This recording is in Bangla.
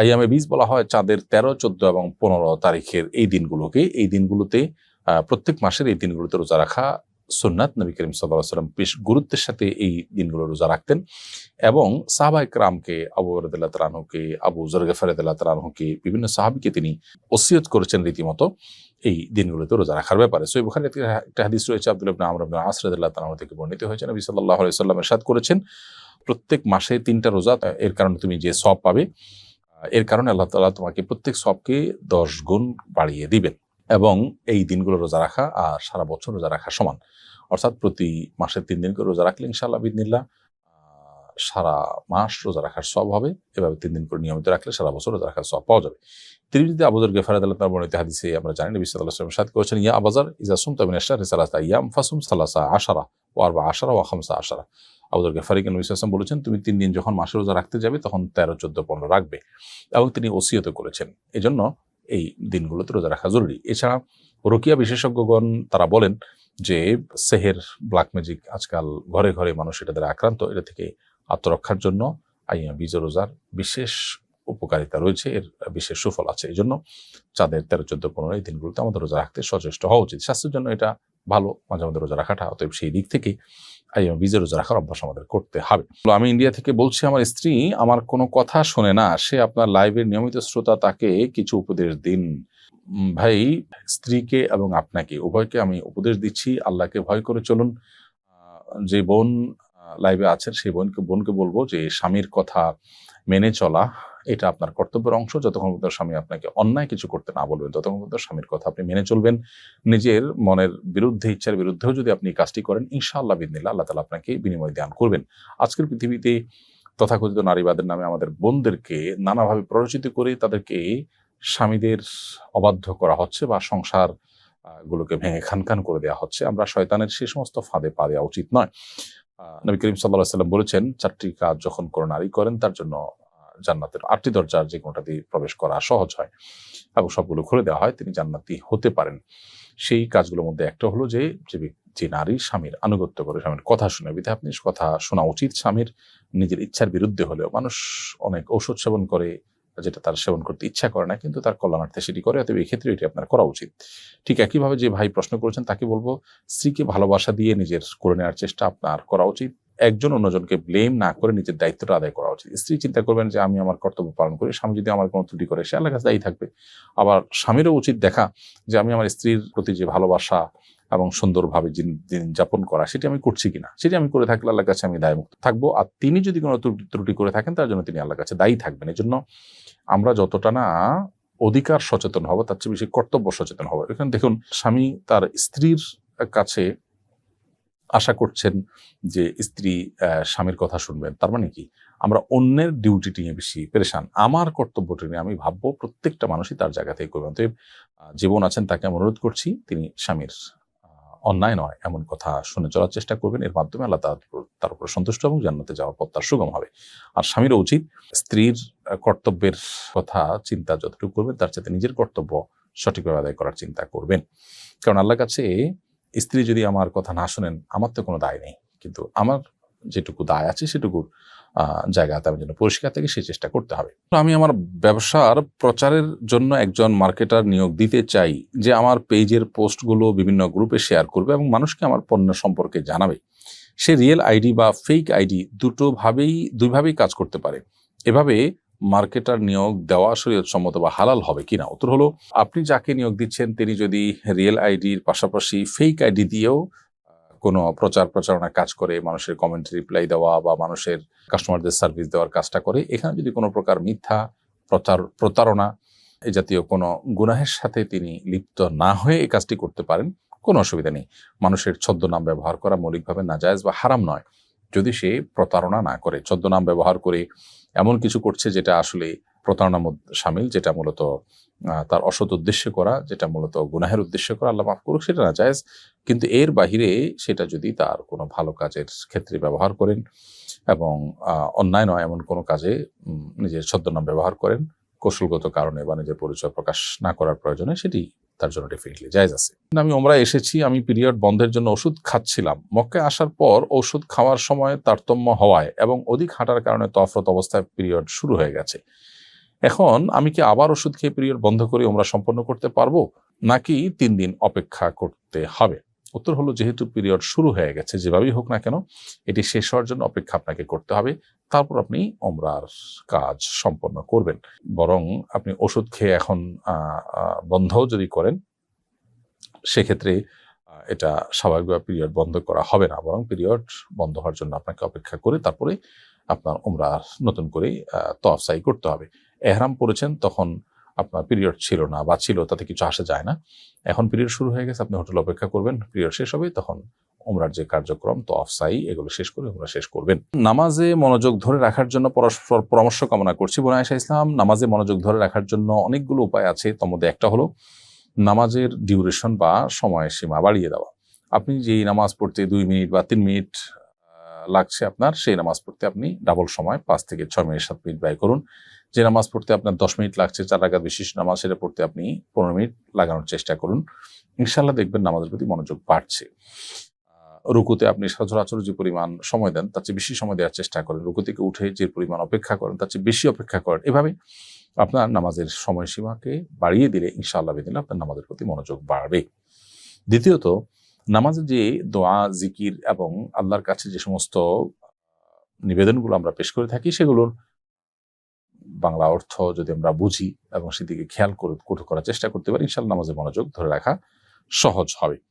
আইয়ামে বীজ বলা হয় চাঁদের তেরো, চোদ্দ এবং পনেরো তারিখের এই দিনগুলোকে। এই দিনগুলোতে প্রত্যেক মাসের এই দিনগুলোতে রোজা রাখা সুন্নাত। নবী করিম সাল্লাহ সাল্লাম বেশ গুরুত্বের সাথে এই দিনগুলো রোজা রাখতেন। এবং সাহাবা ইকরামকে, আবু রদুল্লাহ তালানহুকে আবু জরগফরদুল্লাহ তালানহুকে বিভিন্ন সাহাবিকে তিনি ওসিয়ত করেছেন রীতিমতো এই দিনগুলোতে রোজা রাখার ব্যাপারে। সই বুখারি একটা হাদিস রয়েছে আব্দুল ইবনে আমর ইবনে আসরদুল্লাহ তালানহু থেকে বর্ণিত হয়েছে। নবী সাল্লাল্লাহু আলাইহি সাল্লাম ইরশাদ করেছেন, প্রত্যেক মাসে তিনটা রোজা, এর কারণে তুমি যে সব পাবে এর কারণে আল্লাহ তালা তোমাকে প্রত্যেক সবকে দশ গুণ বাড়িয়ে দিবেন এবং এই দিনগুলো রোজা রাখা আর সারা বছর রোজা রাখা সমান। অর্থাৎ প্রতি মাসে তিন দিন করে রোজা রাখলে ইনশাআল্লাহ বিদিনিল্লাহ আহ, সারা মাস রোজা রাখার সব হবে। এভাবে তিন দিন করে নিয়মিত রাখলে সারা বছর রোজা রাখার সব পাওয়া যাবে। তিরমিজিতে আবুজর গেফারাদ আল্লাহ তার বর্ণিত হাদিসে আমরা জানি নবী ওয়াসাল্লাম সাদ করেছেন ইয়া আবাজার ইজা আশরারি সালাসা ইয়াম ফাসুম সালাসা আশারা। ওয়া আরবা আশারা ও খামসা আশারা। আবুজর গেফারিকে নবী সাল্লাল্লাহু বলেছেন, তুমি তিন দিন যখন মাসে রোজা রাখতে যাবে, তখন তেরো, চোদ্দ, পনেরো রাখবে। এবং তিনি ওসিয়ত করেছেন। এজন্য এই দিনগুলোতে রোজা রাখা জরুরি। এছাড়া রোকিয়া বিশেষজ্ঞগণ তারা বলেন যে, সেহের, ব্ল্যাক ম্যাজিক আজকাল ঘরে ঘরে মানুষ এটা দ্বারা আক্রান্ত, এটা থেকে আত্মরক্ষার জন্য আইয়া বীজ রোজার বিশেষ উপকারিতা রয়েছে, এর বিশেষ সুফল আছে। এই জন্য চাঁদের তেরো, চোদ্দ, পনেরো এই দিনগুলোতে আমাদের রোজা রাখতে সচেষ্ট হওয়া উচিত। স্বাস্থ্যের জন্য এটা ভালো, মাঝে মধ্যে রোজা রাখাটা, অতএব সেই দিক থেকে আইয়া বীজের রোজা রাখার অভ্যাস আমাদের করতে হবে। আমি ইন্ডিয়া থেকে বলছি, আমার স্ত্রী আমার কোনো কথা শোনে না, সে আপনার লাইভের নিয়মিত শ্রোতা, তাকে কিছু উপদেশ দিন। ভাই, স্ত্রীকে এবং আপনাকে, উভয়কে আমি উপদেশ দিচ্ছি, আল্লাহকে ভয় করে চলুন। যে বোন লাইভে আছেন, সেই বোনকে বোনকে বলব যে স্বামীর কথা মেনে চলা, এটা আপনার কর্তব্যের অংশ। যতক্ষণ পর্যন্ত স্বামী আপনাকে অন্যায় কিছু করতে না বলবেন, ততক্ষণ পর্যন্ত স্বামীর কথা আপনি মেনে চলবেন। নিজের মনের বিরুদ্ধে, ইচ্ছার বিরুদ্ধেও যদি আপনি কাজটি করেন, ইনশাআল্লাহ বিদিনিল্লাহ আল্লাহ তালা আপনাকে বিনিময় দান করবেন। আজকের পৃথিবীতে তথাকথিত নারীবাদের নামে আমাদের বোনদেরকে নানাভাবে প্ররোচিত করে তাদেরকে স্বামীদের অবাধ্য করা হচ্ছে বা সংসার গুলোকে ভেঙে খান খান করে দেওয়া হচ্ছে। আমরা শয়তানের সে সমস্ত ফাঁদে পা দেওয়া উচিত নয়। নবী করিম সাল্লাহ সাল্লাম বলেছেন, চারটি কাজ যখন কোনো নারী করেন, তার জন্য জান্নাতের আটটি দরজার যে কোনোটা দিয়ে প্রবেশ করা সহজ হয় এবং সবগুলো খুলে দেওয়া হয়, তিনি জান্নাতি হতে পারেন। সেই কাজগুলোর মধ্যে একটা হলো যে যে নারী স্বামীর আনুগত্য করে, স্বামীর কথা শুনে বিধে আপনি কথা শোনা উচিত। স্বামীর নিজের ইচ্ছার বিরুদ্ধে হলেও মানুষ অনেক ঔষধ সেবন করে যেটা তার সেবন করতে ইচ্ছা করে না, কিন্তু তার কল্যাণার্থে সেটি করে, অতএব এই ক্ষেত্রে এটি আপনার করা উচিত। ঠিক একইভাবে যে ভাই প্রশ্ন করেছেন, তাকে বলব, স্ত্রীকে ভালোবাসা দিয়ে নিজের করে নেওয়ার চেষ্টা আপনার করা উচিত। একজন অন্যজনকে ব্লেম না করে নিজের দায়িত্বটা আদায় করা উচিত। স্ত্রী চিন্তা করবেন যে, আমি আমার কর্তব্য পালন করি, স্বামী যদি আমার কোনো ত্রুটি করে, সে আল্লাহ কাছে দায়ী থাকবে। আবার স্বামীরও উচিত দেখা যে, আমি আমার স্ত্রীর প্রতি যে ভালোবাসা এবং সুন্দরভাবে দিন যাপন করা সেটি আমি করছি কিনা? সেটি আমি করে থাকলে আল্লাহর কাছে আমি দায়মুক্ত থাকব। আর তিনি যদি কোনো ত্রুটি করে থাকেন তার জন্য তিনি আল্লাহর কাছে দায়ী থাকবেন। এই জন্য আমরা যতটা না অধিকার সচেতন হব তার চেয়ে বেশি কর্তব্য সচেতন হব। এখানে দেখুন স্বামী তার স্ত্রীর কাছে আশা করছেন যে স্ত্রী স্বামীর কথা শুনবেন। তার মানে কি? আমরা অন্যের ডিউটিটি নিয়ে বেশি পেরেশান। আমার কর্তব্যটি নিয়ে আমি ভাববো প্রত্যেকটা মানুষই তার জায়গা থেকে করবেন। আহ, জীবন আছেন তাকে আমি অনুরোধ করছি তিনি স্বামীর অন্যায় নয়, এমন কথা শুনে চলার চেষ্টা করবেন। এর মাধ্যমে আল্লাহ তার উপর- সন্তুষ্ট এবং জান্নাতে যাওয়ার পথ তার সুগম হবে। আর স্বামীরও উচিত স্ত্রীর কর্তব্যের কথা চিন্তা যতটুকু করবেন, তার সাথে নিজের কর্তব্য সঠিকভাবে আদায় করার চিন্তা করবেন। কারণ আল্লাহর কাছে স্ত্রী যদি আমার কথা না শোনেন, আমার তো কোনো দায় নেই। কিন্তু আমার যেটুকু দায় আছে সেটুকুর জায়গাতে আমি যেন পরিষ্কার থেকে সেই চেষ্টা করতে হবে। আমি আমার ব্যবসার প্রচারের জন্য একজন মার্কেটার নিয়োগ দিতে চাই, যে আমার পেজের পোস্টগুলো বিভিন্ন গ্রুপে শেয়ার করবে এবং মানুষকে আমার পণ্য সম্পর্কে জানাবে। সে রিয়েল আইডি বা ফেক আইডি দুটো ভাবেই দুইভাবেই কাজ করতে পারে। এভাবে মার্কেটার নিয়োগ দেওয়া শরীয়তসম্মত বা হালাল হবে কিনা? উত্তর হলো, আপনি যাকে নিয়োগ দিচ্ছেন, তিনি যদি রিয়েল আইডির পাশাপাশি ফেক আইডি দিয়েও কোনো প্রচার প্রচারণা কাজ করে, মানুষের কমেন্ট রিপ্লাই দেওয়া বা মানুষের কাস্টমারদের সার্ভিস দেওয়ার কাজটা করে, এখানে যদি কোনো প্রকার মিথ্যা প্রচার, প্রতারণা এই জাতীয় কোনো গুনাহের সাথে তিনি লিপ্ত না হয়ে এই কাজটি করতে পারেন, কোনো অসুবিধা নেই। মানুষের ছদ্মনাম ব্যবহার করা মৌলিকভাবে নাজায়জ বা হারাম নয়। যদি সে প্রতারণা না করে, ছদ্মনাম ব্যবহার করে এমন কিছু করছে যেটা আসলে প্রতারণার মধ্যে সামিল, যেটা মূলত তার অসৎ উদ্দেশ্যে করা, যেটা মূলত গুনাহের উদ্দেশ্যে করা, আল্লাহ মাফ করুক, সেটা না জায়েজ কিন্তু এর বাহিরে সেটা যদি তার কোনো ভালো কাজের ক্ষেত্রে ব্যবহার করেন এবং অন্যায় নয়, এমন কোনো কাজে নিজের ছদ্মনাম ব্যবহার করেন, কৌশলগত কারণে বা নিজের পরিচয় প্রকাশ না করার প্রয়োজনে, সেটি তার জন্য ডেফিনেটলি জায়েজ আছে। আমি ওমরা এসেছি, আমি পিরিয়ড বন্ধের জন্য ওষুধ খাচ্ছিলাম। মক্কায় আসার পর ওষুধ খাওয়ার সময় তারতম্য হওয়ায় এবং অধিক হাঁটার কারণে তফরত অবস্থায় পিরিয়ড শুরু হয়ে গেছে। এখন আমি কি আবার ওষুধ খেয়ে পিরিয়ড বন্ধ করে ওমরা সম্পন্ন করতে পারব? নাকি তিন দিন অপেক্ষা করতে হবে? উত্তর হলো, যেহেতু পিরিয়ড শুরু হয়ে গেছে, যেভাবেই হোক না কেন, এটি শেষ হওয়ার জন্য অপেক্ষা আপনাকে করতে হবে। তারপর আপনি ওমরার কাজ সম্পন্ন করবেন। বরং আপনি ওষুধ খেয়ে এখন বন্ধও যদি করেন, সেক্ষেত্রে এটা স্বাভাবিকভাবে পিরিয়ড বন্ধ করা হবে না, বরং পিরিয়ড বন্ধ হওয়ার জন্য আপনাকে অপেক্ষা করে তারপরে আপনার ওমরা নতুন করে তফসাই করতে হবে। এহরাম পড়েছেন তখন আপনার পিরিয়ড ছিল না বা ছিল, তাতে কিছু আসে যায় না। এখন পিরিয়ড শুরু হয়ে গেছে, আপনি হোটেল অপেক্ষা করবেন পিরিয়ড শেষ হবে, তখন ওমরার যে কার্যক্রম তো অফসাই এগুলো শেষ করে ওমরা শেষ করবেন। নামাজে মনোযোগ ধরে রাখার জন্য পরস্পর পরামর্শ কামনা করছি বোনা ইসলাম, নামাজে মনোযোগ ধরে রাখার জন্য অনেকগুলো উপায় আছে। তার মধ্যে একটা হলো নামাজের ডিউরেশন বা সময় সীমা বাড়িয়ে দেওয়া। আপনি যেই নামাজ পড়তে দুই মিনিট বা তিন মিনিট লাগছে আপনার, সেই নামাজ পড়তে আপনি ডাবল সময় পাঁচ থেকে ছয় মিনিট, সাত মিনিট ব্যয় করুন। যে নামাজ পড়তে আপনার দশ মিনিট লাগছে, চার রাকাত বিশেষ নামাজ, সেটা পড়তে আপনি পনেরো মিনিট লাগানোর চেষ্টা করুন। ইনশাল্লাহ দেখবেন নামাজের প্রতি মনোযোগ বাড়ছে। রুকুতে আপনি সচরাচর যে পরিমাণ সময় দেন, তার চেয়ে বেশি সময় দেওয়ার চেষ্টা করেন। রুকু থেকে উঠে যে পরিমাণ অপেক্ষা করেন, তার চেয়ে বেশি অপেক্ষা করেন। এভাবে আপনার নামাজের সময়সীমাকে বাড়িয়ে দিলে ইনশাআল্লাহ দিলে আপনার নামাজের প্রতি মনোযোগ বাড়বে। দ্বিতীয়ত নামাজে যে দোয়া, জিকির এবং আল্লাহর কাছে যে সমস্ত নিবেদনগুলো আমরা পেশ করে থাকি, সেগুলোর বাংলা অর্থ যদি আমরা বুঝি এবং সেদিকে খেয়াল করে করার চেষ্টা করতে পারি, ইনশাআল্লাহ নামাজের মনোযোগ ধরে রাখা সহজ হবে।